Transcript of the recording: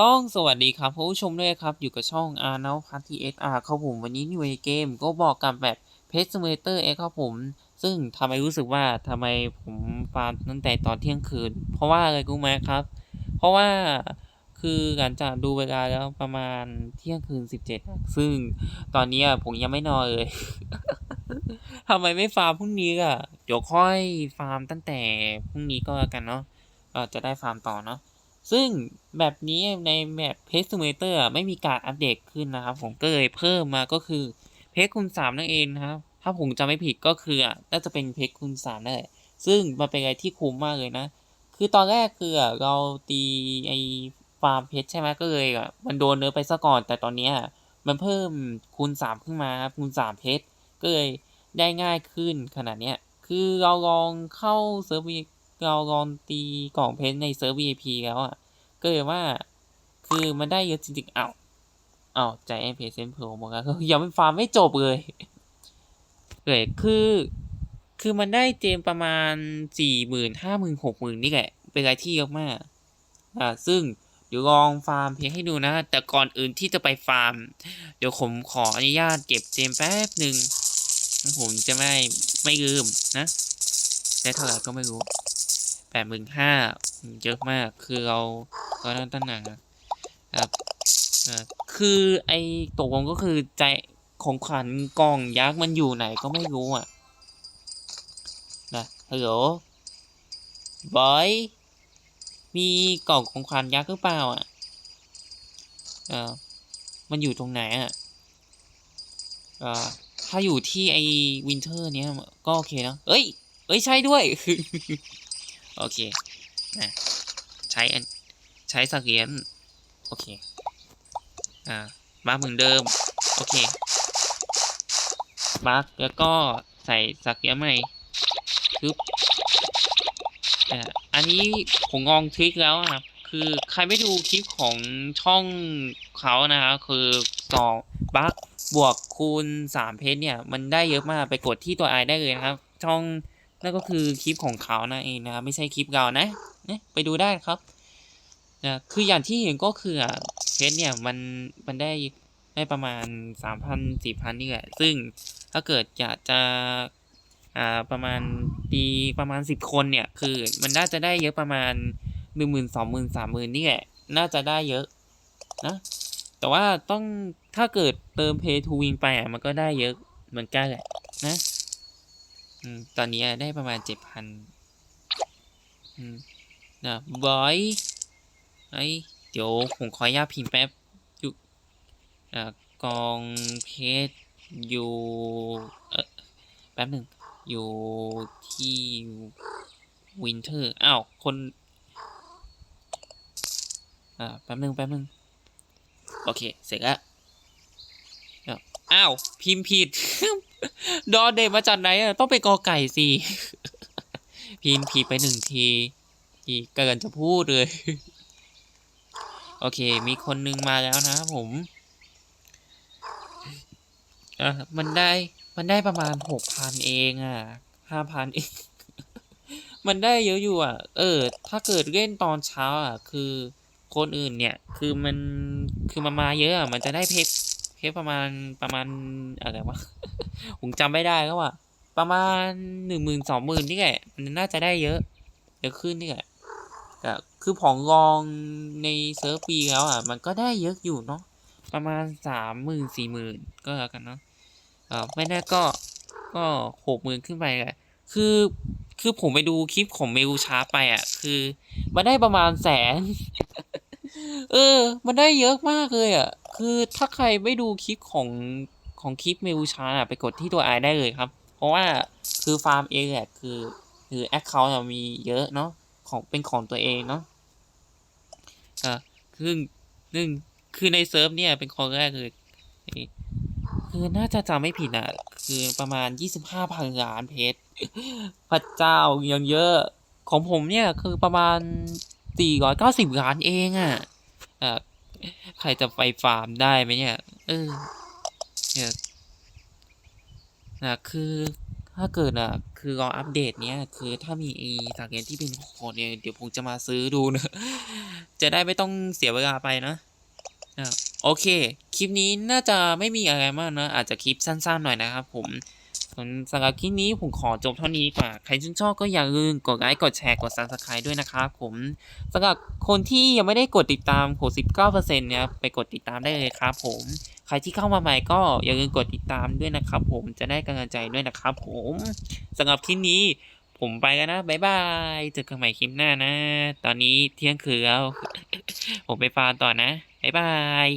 ต้องสวัสดีครับผู้ชมด้วยครับ อยู่กับช่อง a r n o p a r t x r ครับผม วันนี้อยู่ในเกมก็บอกกับแบบ p e t Simulator X ครับผม ซึ่งทำไมรู้สึกว่าทำไมผมฟาร์มตั้งแต่ตอนเที่ยงคืน เพราะว่าอะไรกูไหมครับ เพราะว่าคือหลังจากดูเวลาแล้วประมาณเที่ยงคืน 17 ซึ่งตอนนี้ผมยังไม่นอนเลยทำไมไม่ฟาร์มพรุ่งนี้อะเดี๋ยวค่อยฟาร์มตั้งแต่พรุ่งนี้ก็แล้วกันเนาะจะได้ฟาร์มต่อเนาะ ซึ่งแบบนี้ในแมปเพจ Simulator อะไม่มีการอัปเดตขึ้นนะครับ ผมก็เลยเพิ่มมาก็คือเพจคูณ3นั่นเองนะครับ ถ้าผมจำไม่ผิดก็คืออะน่าจะเป็นเพจคูณ3นั่นแหละซึ่งมันเป็นอะไรที่คุ้มมากเลยนะ คือตอนแรกคืออะเราตีไอฟาร์มเพชรใช่ไหมก็เลยอะมันโดนเนื้อไปซะก่อน แต่ตอนนี้มันเพิ่มคูณ 3 ขึ้นมาครับคูณ 3 เพชรก็เลยได้ง่ายขึ้นขนาดเนี้ยคือเราลองเข้าเซิร์ฟ V เราลองตีกล่องเพชรในเซิร์ฟ VIP แล้วอะ ก็เลยว่า คือมันได้เยอะจริงๆอ้าวอ้าวใจแอนเพจเซนเพลหมดแล้วก็ยังไม่ฟาร์มไม่จบเลยเลยคือคือมันได้เจมประมาณสี่หมื่นห้าหมื่นหกหมื่นนี่แหละ เป็นอะไรที่เยอะมาก อ่า ซึ่งเดี๋ยวลองฟาร์มเพจให้ดูนะ แต่ก่อนอื่นที่จะไปฟาร์ม เดี๋ยวผมขออนุญาตเก็บเจมแป๊บหนึ่งผมจะไม่ไม่ลืมนะได้เท่าไหร่ก็ไม่รู้แปดหมื่นห้า เยอะมากคือเราเราตั้งตั้งนานนะครับอ่าคือไอตกลงก็คือใจของขวัญกล่องยักษ์มันอยู่ไหนก็ไม่รู้อะนะฮัลโหลบอยมีกล่องของขวัญยักษ์หรือเปล่าอะเออมันอยู่ตรงไหนอะเออถ้าอยู่ที่ไอวินเทอร์เนี้ยก็โอเคเนอะเอ้ย เอ้ยใช่ด้วย โอเค นะใช้ใช้สักเหรียญโอเค อ่ามาร์เหมือนเดิม โอเคมาร์แล้วก็ใส่สักเหรียญใหม่ปึ๊บอ่าอันนี้ผมลองทริคแล้วนะครับคือใครไม่ดูคลิปของช่องเขานะครับคือสองบัคบวกคูณสามเพชรเนี่ย มันได้เยอะมากไปกดที่ตัวไอได้เลยนะครับ ช่อง นั่นก็คือคลิปของเขานั่นเองนะครับไม่ใช่คลิปเรานะนะไปดูได้ครับนะคืออย่างที่เห็นก็คืออะเพชรเนี่ยมันมันได้ได้ประมาณสามพันสี่พันนี่แหละ ซึ่งถ้าเกิดอยากจะอ่าประมาณตีประมาณสิบคนเนี่ย คือมันน่าจะได้เยอะประมาณหนึ่งหมื่นสองหมื่นสามหมื่นนี่แหละ น่าจะได้เยอะนะ แต่ว่าต้องถ้าเกิดเติม Pay to Win ไปอะมันก็ได้เยอะเหมือนกันแหละนะ ตอนนี้ได้ประมาณเจ็ดพันนะบอยไอยเดี๋ยวผมขออนุญาตพิมพ์แป๊บอยู่อ่ากองเพชรอยู่เออแป๊บหนึ่งอยู่ที่วินเทอร์ อ้าว คน อ่า แป๊บหนึ่งแป๊บหนึ่งโอเค เสร็จแล้ว อ้าวอ้าวพิมพ์ผิด ดอเดมาจากไหนอะต้องเป็นกอไก่สิพิมพ์ผิดไปหนึ่งทีที่กำลังจะพูดเลย โอเค มีคนหนึงมาแล้วนะผมอะมันได้มันได้ประมาณหกพันเองอะห้าพันเองมันได้เยอะอยู่อะ เออ ถ้าเกิดเล่นตอนเช้าอะ คือคนอื่นเนี่ย คือมัน คือมันมาเยอะอะมันจะได้เพชร เพชรประมาณประมาณอะไรวะ ผมจำไม่ได้แล้วว่ะประมาณหนึ่งหมื่นสองหมื่นนี่แหละมันน่าจะได้เยอะเยอะขึ้นนี่แหละแต่คือผองลองในเซิร์ฟปีแล้วอะ มันก็ได้เยอะอยู่เนาะประมาณสามหมื่นสี่หมื่นก็แล้วกันเนาะเออไม่แน่ก็ก็หกหมื่นขึ้นไปแหละคือคือผมไปดูคลิปของเมลชาไปอะ คือมันได้ประมาณแสน เออ มันได้เยอะมากเลยอะ คือถ้าใครไม่ดูคลิปของของคลิปเมลชาร์อะไปกดที่ตัวไอได้เลยครับ เพราะว่าคือฟาร์มเองแหละคือคือแอคเคาท์มีเยอะเนาะของเป็นของตัวเองเนาะอ่าคือหนึ่งคือในเซิร์ฟเนี่ยเป็นคนแรกเลยคือน่าจะจำไม่ผิดอะคือประมาณยี่สิบห้าพันล้านเพชรพระเจ้ายังเยอะของผมเนี่ยคือประมาณสี่ร้อยเก้าสิบล้านเองอะอ่า ใครจะไปฟาร์มได้ไหมเนี่ย เออเนี่ยนะคือถ้าเกิดอะคือรออัปเดตเนี้ย คือถ้ามีไอ้สักเรียนที่เป็นโหดเนี่ย เดี๋ยวผมจะมาซื้อดูนะ จะได้ไม่ต้องเสียเวลาไปนะอะโอเค คลิปนี้น่าจะไม่มีอะไรมากนะ อาจจะคลิปสั้นๆหน่อยนะครับผม สำหรับคลิปนี้ผมขอจบเท่านี้กว่า ใครชื่นชอบก็อย่าลืมกดไลค์กดแชร์กด subscribe ด้วยนะครับผมสำหรับคนที่ยังไม่ได้กดติดตาม69%เนี่ยไปกดติดตามได้เลยครับผมใครที่เข้ามาใหม่ก็อย่าลืมกดติดตามด้วยนะครับผมจะได้กำลังใจด้วยนะครับผมสำหรับคลิปนี้ผมไปแล้วนะ บ๊ายบาย เจอกันใหม่คลิปหน้านะ ตอนนี้เที่ยงคืนแล้ว ผมไปฟาร์มต่อนะ บ๊ายบาย